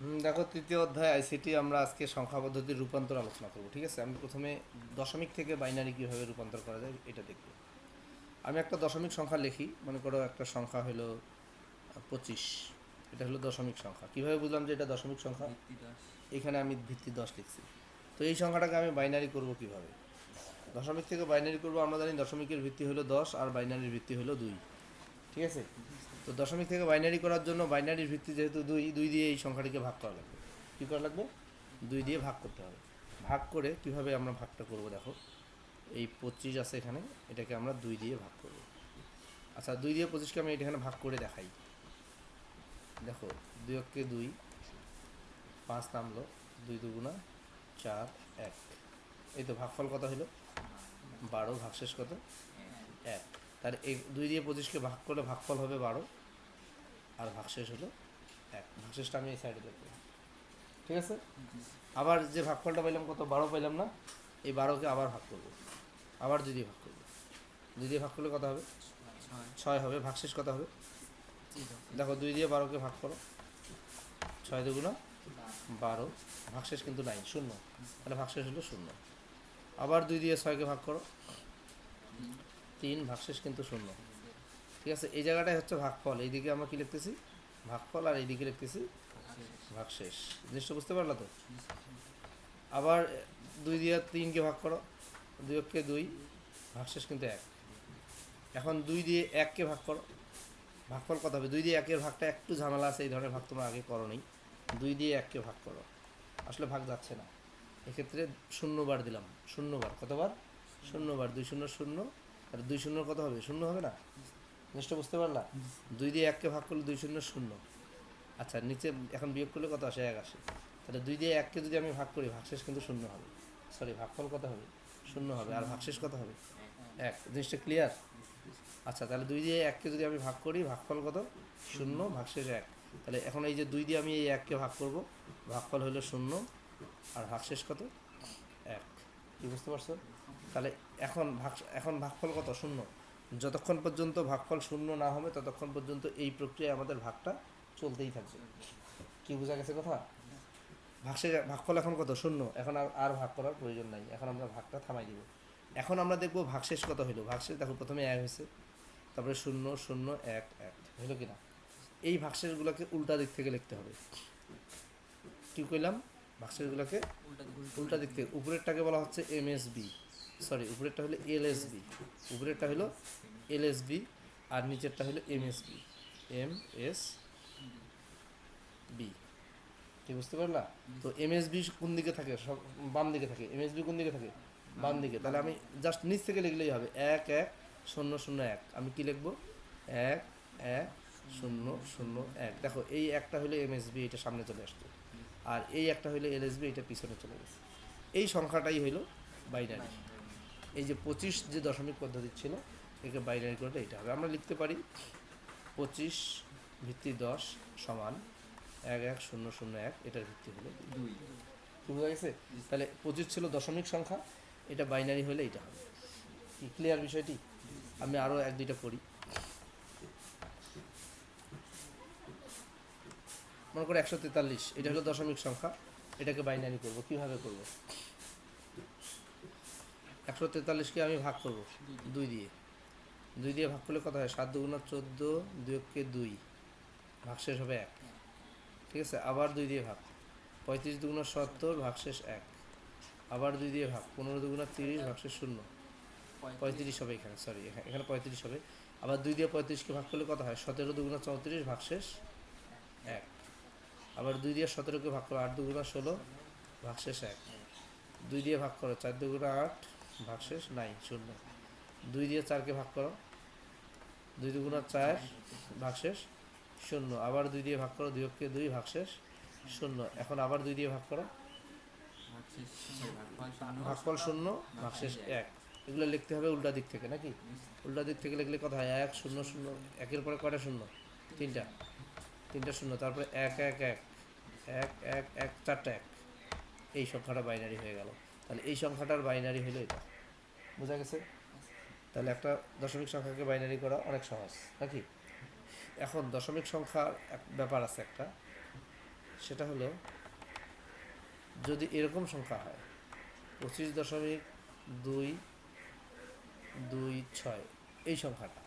হুম, দেখো তৃতীয় অধ্যায় আইসিটি আমরা আজকে সংখ্যা পদ্ধতির রূপান্তর আলোচনা করব ঠিক আছে? আমি প্রথমে দশমিক থেকে বাইনারি কীভাবে রূপান্তর করা যায় এটা দেখব। আমি একটা দশমিক সংখ্যা লিখি মনে করো একটা সংখ্যা হলো পঁচিশ এটা হলো দশমিক সংখ্যা। কীভাবে বুঝলাম যে এটা দশমিক সংখ্যা? এখানে আমি ভিত্তি দশ লিখছি। তো এই সংখ্যাটাকে আমি বাইনারি করব কীভাবে? দশমিক থেকে বাইনারি করব আমরা জানি দশমিকের ভিত্তি হলো দশ আর বাইনারির ভিত্তি হলো দুই ঠিক আছে? তো দশমিক থেকে বাইনারি করার জন্য বাইনারির ভিত্তি যেহেতু দুই দুই দিয়ে এই সংখ্যাটিকে ভাগ করা লাগবে। কী করা লাগবে? দুই দিয়ে ভাগ করতে হবে। ভাগ করে কীভাবে আমরা ভাগটা করব দেখো? এই পঁচিশ আছে এখানে, এটাকে আমরা দুই দিয়ে ভাগ করব। আচ্ছা দুই দিয়ে পঁচিশকে আমি এখানে ভাগ করে দেখাই। দেখো, দুই অক্ষে দুই, পাঁচ নামলো, দুই দুগুণা চার, এক। এই তো ভাগফল কত হলো বারো, ভাগশেষ কত? এক। তার এই দুই দিয়ে পঁচিশকে ভাগ করলে ভাগফল হবে বারো। আর ভাগশেষ হলো এক। ভাগশেষটা আমি এই সাইডে দেখব। ঠিক আছে? আবার যে ভাগফলটা পাইলাম কত? বারো পাইলাম না? এই বারোকে আবার ভাগ করব। আবার দুই দিয়ে ভাগ করব। দুই দিয়ে ভাগ করলে কত হবে? ছয়। হবে। ভাগশেষ কত হবে? দেখো দুই দিয়ে বারোকে ভাগ করো। ছয় দুগুণা বারো। ভাগশেষ কিন্তু নাই শূন্য। তাহলে ভাগশেষ হলো শূন্য। আবার দুই দিয়ে ছয়কে ভাগ করো। তিন ভাগশেষ কিন্তু শূন্য। ঠিক আছে, এই জায়গাটাই হচ্ছে ভাগফল। এইদিকে আমরা কি লিখতেছি? ভাগফল আর এইদিকে লিখতেছি ভাগশেষ। জিনিসটা বুঝতে পারলা তো? আবার দুই দিয়ে তিনকে ভাগ করো, দুই অক্ষে দুই, ভাগশেষ কিন্তু এক। এখন দুই দিয়ে এককে ভাগ করো। ভাগফল কত হবে? দুই দিয়ে একের ভাগটা একটু ঝামেলা আছে, এই ধরনের ভাগ তোমরা আগে করো নি। দুই দিয়ে এককে ভাগ করো। আসলে ভাগ যাচ্ছে না। এক্ষেত্রে শূন্যবার দিলাম। শূন্যবার। কতবার? শূন্যবার। দুই শূন্য শূন্য। আর দুই শূন্য কত হবে? শূন্য হবে না? জিনিসটা বুঝতে পারলা? দুই দিয়ে এককে ভাগ করলে দুই শূন্য শূন্য। আচ্ছা নিচে এখন বিয়োগ করলে কত আসে? এক আসে। তাহলে দুই দিয়ে এককে যদি আমি ভাগ করি, ভাগশেষ কিন্তু শূন্য হবে। সরি ভাগফল কত হবে? শূন্য হবে। আর ভাগশেষ কত হবে? এক। জিনিসটা ক্লিয়ার আচ্ছা তাহলে দুই দিয়ে এককে যদি আমি ভাগ করি, ভাগফল কত? শূন্য, ভাগশেষ এক। তাহলে এখন এই যে দুই দিয়ে আমি এই এককে ভাগ করব, ভাগফল হলো শূন্য, আর ভাগশেষ কত? এক। কি বুঝতে পারছ? তাহলে এখন ভাগ এখন ভাগফল কত? শূন্য। যতক্ষণ পর্যন্ত ভাগফল শূন্য না হবে ততক্ষণ পর্যন্ত এই প্রক্রিয়ায় আমাদের ভাগটা চলতেই থাকবে। কি বোঝা গেছে কথা? ভাগশেষ ভাগফল এখন কত? শূন্য। এখন আর আর ভাগ করার প্রয়োজন নাই। এখন আমরা ভাগটা থামাই দিব। এখন আমরা দেখব ভাগশেষ কত হলো ভাগশেষ দেখো প্রথমে এক হয়েছে তারপরে শূন্য শূন্য এক এক। হলো কিনা? এই ভাগশেষগুলোকে উল্টা দিক থেকে লিখতে হবে। কি কইলাম? ভাগশেষগুলোকে উল্টা উল্টা দিক থেকে। উপরেরটাকে বলা হচ্ছে এম এস বি সরি, উপরেরটা হলো এল এস বি উপরেরটা হলো এল এস বি আর নিচেরটা হলো M S B M S B কি বুঝতে পারলা? তো এম এস বি কোন দিকে থাকে? সব বাম দিকে থাকে। এম এস বি কোন দিকে থাকে? বাম দিকে। তাহলে আমি জাস্ট নিচ থেকে লিখলেই হবে। এক এক, শূন্য শূন্য, এক। আমি কি লিখব? এক এক, শূন্য শূন্য, এক। দেখো, এই একটা হলো এম এস বি এটা সামনে চলে আসছে। আর এই একটা হলো এল এস বি এটা পিছনে চলে গেছে। এই সংখ্যাটাই হলো বাইনারি। এই যে পঁচিশ যে দশমিক পদ্ধতি ছিল একে বাইনারি করলে এটা হবে। আমরা লিখতে পারি পঁচিশ ভিত্তি দশ সমান এক এক শূন্য শূন্য এক এটার ভিত্তি হলো দুই। বোঝা গেছে? তাহলে পঁচিশ ছিল দশমিক সংখ্যা এটা বাইনারি হলে এটা হবে। কি ক্লিয়ার বিষয়টি? আমি আরও এক দুইটা করি মনে করো একশো তেতাল্লিশ এটা হলো দশমিক সংখ্যা এটাকে বাইনারি করব। কীভাবে করব? একশো তেতাল্লিশকে আমি ভাগ করব? দুই দিয়ে। দুই দিয়ে ভাগ করলে কত হয়? সাত দুগুণা চোদ্দ দুই অক্ষে দুই। ভাগশেষ হবে এক। ঠিক আছে? আবার দুই দিয়ে ভাগ। পঁয়ত্রিশ দুগুণা সত্তর ভাগশেষ এক। আবার দুই দিয়ে ভাগ। পনেরো দুগুণা তিরিশ ভাগশেষ শূন্য। পঁয়ত্রিশ। হবে এখানে সরি এখানে পঁয়ত্রিশ হবে। আবার দুই দিয়ে পঁয়ত্রিশকে ভাগ করলে কত হয়? সতেরো দুগুণা চৌত্রিশ ভাগশেষ এক। আবার দুই দিয়ে সতেরোকে ভাগ করো আট দুগুণা ষোলো ভাগশেষ এক। দুই দিয়ে ভাগ করো চার দুগুণা আট ভাগশেষ নাই, শূন্য। দুই দিয়ে চারকে ভাগ করো। দুই দুগুণা চার ভাগশেষ শূন্য। আবার দুই দিয়ে ভাগ করো দুই অক্ষে দুই ভাগশেষ শূন্য। এখন আবার দুই দিয়ে ভাগ করো। ভাগফল শূন্য ভাগশেষ এক। এগুলো লিখতে হবে উল্টা দিক থেকে, নাকি? উল্টা দিক থেকে লিখলে কথা হয় এক, শূন্য শূন্য। একের পরে কটা শূন্য? তিনটা। তিনটা শূন্য। তারপরে এক এক এক। এক এক এক, চারটা এক। এই সংখ্যাটা বাইনারি হয়ে গেল। তাহলে এই সংখ্যাটার বাইনারি হলো এটা। বোঝা গেছে? তাহলে একটা দশমিক সংখ্যাকে বাইনারি করা অনেক সহজ, নাকি? এখন দশমিক সংখ্যার এক ব্যাপার আছে একটা, সেটা হলো যদি এরকম সংখ্যা হয়, পঁচিশ দশমিক দুই দুই ছয়, এই সংখ্যাটা,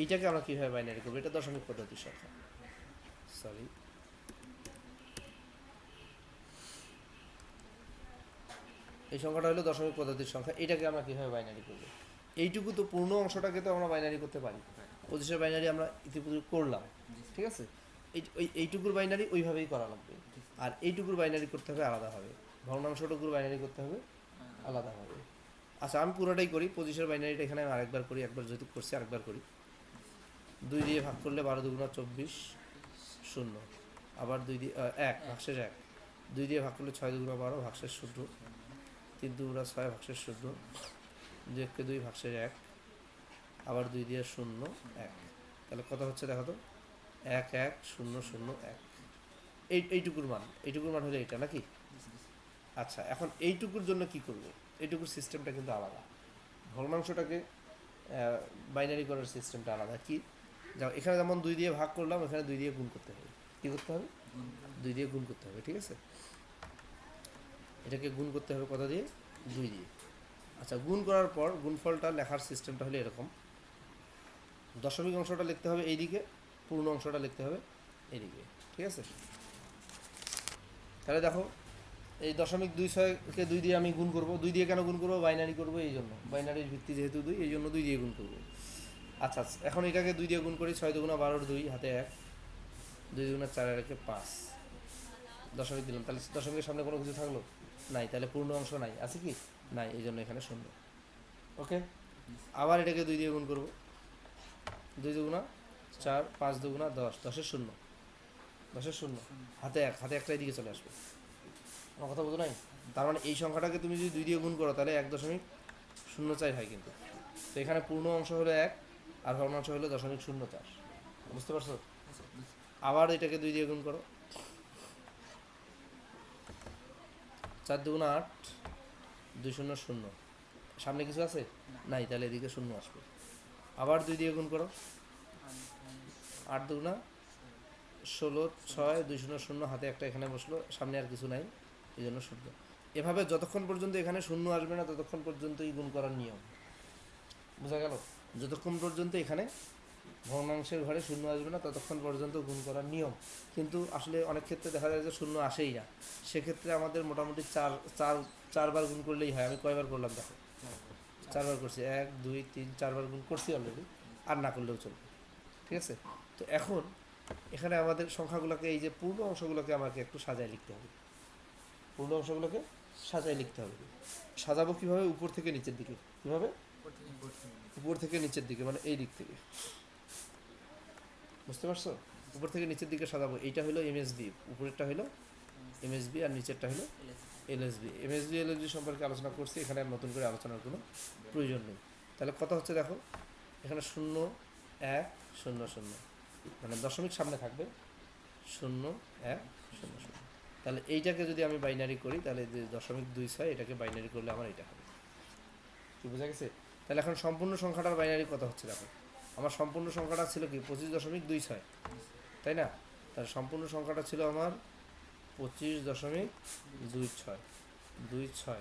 এইটাকে আমরা কীভাবে বাইনারি করব? এটা দশমিক পদ্ধতির সংখ্যা। সরি এই সংখ্যাটা হলো দশমিক পদ্ধতির সংখ্যা। এটাকে আমরা কীভাবে বাইনারি করব? এইটুকু তো পূর্ণ অংশটাকে তো আমরা বাইনারি করতে পারি। পঁচিশের বাইনারি আমরা ইতিপূর্বে করলাম। ঠিক আছে? এই এইটুকুর বাইনারি ওইভাবেই করা লাগবে। আর এইটুকুর বাইনারি করতে হবে আলাদাভাবে ভগ্নাংশটুকুর বাইনারি করতে হবে আলাদাভাবে আচ্ছা আমি পুরোটাই করি। পঁচিশের বাইনারিটা এখানে আমি আরেকবার করি, একবার যেহেতু করছি আরেকবার করি। দুই দিয়ে ভাগ করলে বারো দুগুণা চব্বিশ শূন্য। আবার দুই দিয়ে এক, ভাগশেষ এক। দুই দিয়ে ভাগ করলে ছয় দুগুণা বারো, ভাগশেষ শূন্য। তিন দুগুণা ছয় ভাগশেষ শূন্য দুই এককে দুই ভাগশেষ এক আবার দুই দিয়ে শূন্য এক। তাহলে কত হচ্ছে দেখো তো? এক এক শূন্য শূন্য এক। এই এইটুকুর মান এইটুকুর মান হলো এইটা নাকি? আচ্ছা এখন এইটুকুর জন্য কি করব? এইটুকুর সিস্টেমটা কিন্তু আলাদা। ভগ্নাংশটাকে বাইনারি করার সিস্টেমটা আলাদা। কি? যাও এখানে যেমন দুই দিয়ে ভাগ করলাম এখানে দুই দিয়ে গুণ করতে হবে। কী করতে হবে। দুই দিয়ে গুণ করতে হবে ঠিক আছে? এটাকে গুণ করতে হবে কথা দিয়ে? দুই দিয়ে। আচ্ছা গুণ করার পর গুণফলটা লেখার সিস্টেমটা হলো এরকম। দশমিক অংশটা লিখতে হবে এইদিকে পূর্ণ অংশটা লিখতে হবে এইদিকে ঠিক আছে? তাহলে দেখো এই দশমিক দুই ছয়কে দুই দিয়ে আমি গুণ করব। দুই দিয়ে কেন গুণ করব? বাইনারি করব এই জন্য। বাইনারির ভিত্তি যেহেতু দুই এই জন্য দুই দিয়ে গুণ করব। আচ্ছা আচ্ছা, এখন এটাকে দুই দিয়ে গুণ করি ছয় দুগুণা বারোর দুই হাতে এক দুই দুগুণা চার একে পাঁচ। দশমিক দিলাম তাহলে দশমিকের সামনে কোনো কিছু থাকল? নাই তাহলে পূর্ণ অংশ নাই। আছে কি? নাই এই জন্য এখানে শূন্য। ওকে আবার এটাকে দুই দিয়ে গুণ করব। দুই দুগুণা চার পাঁচ দুগুণা দশ। দশের শূন্য। দশের শূন্য। হাতে এক হাতে একটা এদিকে চলে আসবে। আমার কথা বোঝো নাই? তার মানে এই সংখ্যাটাকে তুমি যদি দুই দিয়ে গুণ করো তাহলে এক দশমিক শূন্য চার হয় কিন্তু। তো এখানে পূর্ণ অংশ হলো এক আর ভগ্নাংশ হলো দশমিক শূন্য চার। বুঝতে পারছ? আবার এটাকে দুই দিয়ে গুণ করো। চার দুগুণা আট দুই শূন্য শূন্য। সামনে কিছু আছে? নাই তাহলে এদিকে শূন্য আসবে। আবার দুই দিয়ে গুণ করো। আট দুগুণা ষোলো ছয় দুই শূন্য শূন্য হাতে একটা এখানে বসল সামনে আর কিছু নাই এই জন্য শূন্য। এভাবে যতক্ষণ পর্যন্ত এখানে শূন্য আসবে না ততক্ষণ পর্যন্তই গুণ করার নিয়ম। বোঝা গেল? যতক্ষণ পর্যন্ত এখানে ভগ্নাংশের ঘরে শূন্য আসবে না ততক্ষণ পর্যন্ত গুণ করার নিয়ম। কিন্তু আসলে অনেক ক্ষেত্রে দেখা যায় যে শূন্য আসেই না। সেক্ষেত্রে আমাদের মোটামুটি চার চার চারবার গুণ করলেই হয়। আমি কয়বার করলাম দেখো? চারবার করছি। এক দুই তিন চারবার গুণ করছি অলরেডি আর না করলেও চলবে। ঠিক আছে? তো এখন এখানে আমাদের সংখ্যাগুলোকে এই যে পূর্ণ অংশগুলোকে আমাকে একটু সাজায় লিখতে হবে। পূর্ণ অংশগুলোকে সাজায় লিখতে হবে। সাজাবো কীভাবে? উপর থেকে নিচের দিকে। কীভাবে? উপর থেকে নিচের দিকে মানে এই দিক থেকে। বুঝতে পারছ? উপর থেকে নিচের দিকে সাজাবো। এইটা হলো এমএসবি উপরেরটা হলো এমএসবি আর নিচেরটা হলো এলএসবি এমএসবি এলএসবি সম্পর্কে আলোচনা করছি, এখানে আর নতুন করে আলোচনার কোনো প্রয়োজন নেই। তাহলে কথা হচ্ছে দেখো, এখানে শূন্য, এক, শূন্য শূন্য। মানে দশমিক সামনে থাকবে। শূন্য, এক, শূন্য শূন্য। তাহলে এইটাকে যদি আমি বাইনারি করি, তাহলে যে দশমিক দুই ছয়, এটাকে বাইনারি করলে আমার এটা হবে। কি বোঝা গেছে? তাহলে এখন সম্পূর্ণ সংখ্যাটার বাইনারি কত হচ্ছে দেখো? আমার সম্পূর্ণ সংখ্যাটা ছিল কি? পঁচিশ দশমিক দুই ছয়। তাই না? তাহলে সম্পূর্ণ সংখ্যাটা ছিল আমার পঁচিশ দশমিক দুই ছয়। দুই ছয়।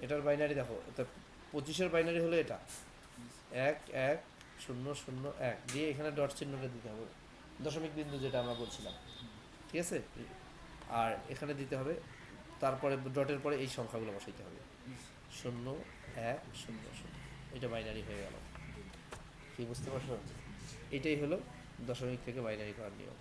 এটার বাইনারি দেখো, এটা পঁচিশের বাইনারি হলো এটা। এক এক, শূন্য শূন্য, এক। দিয়ে এখানে ডট চিহ্নটা দিতে হবে। দশমিক বিন্দু যেটা আমরা বলছিলাম। ঠিক আছে? আর এখানে দিতে হবে, তারপরে ডটের পরে এই সংখ্যাগুলো বসাইতে হবে। শূন্য, এক, শূন্য শূন্য। এটা বাইনারি হয়ে গেল। কি বুঝতে পারছ? এটাই হলো দশমিক থেকে বাইনারি করার নিয়ম।